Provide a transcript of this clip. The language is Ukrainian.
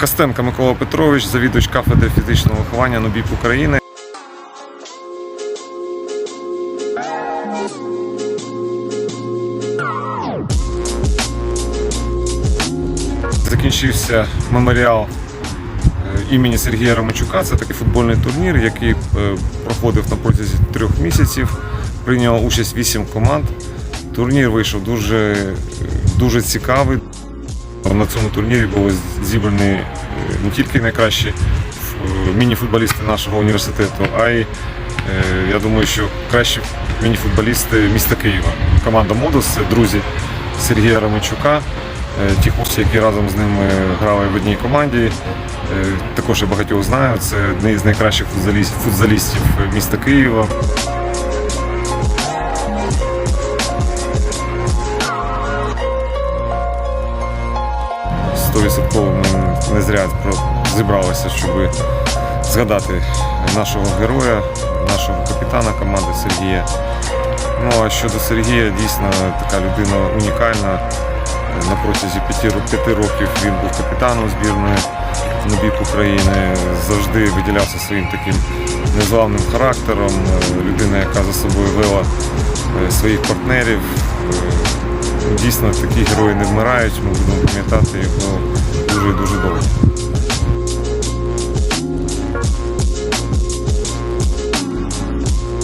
Костенко Микола Петрович, завідувач кафедри фізичного виховання НУБІП України. Закінчився меморіал е, імені Сергія Ромачука. Це такий футбольний турнір, який е, проходив на протязі трьох місяців. Прийняло участь вісім команд. Турнір вийшов дуже, дуже цікавий. На цьому турнірі були зібрані е, не тільки найкращі е, міні-футболісти нашого університету, а й е, я думаю, що кращі міні-футболісти міста Києва. Команда Модус це друзі Сергія Романчука. Ті хлопці, які разом з ними грали в одній команді. Також я багатьох знаю. Це одні з найкращих футзалістів міста Києва. Стовідсотково ми не зря зібралися, щоб згадати нашого героя, нашого капітана команди Сергія. Ну а щодо Сергія, дійсно така людина унікальна. На протязі п'яти, років він був капітаном збірної НУБІП України, завжди виділявся своїм таким незламним характером, е, людина, яка за собою вела е, своїх партнерів. Дійсно, такі герої не вмирають, ми будемо пам'ятати його дуже і дуже довго.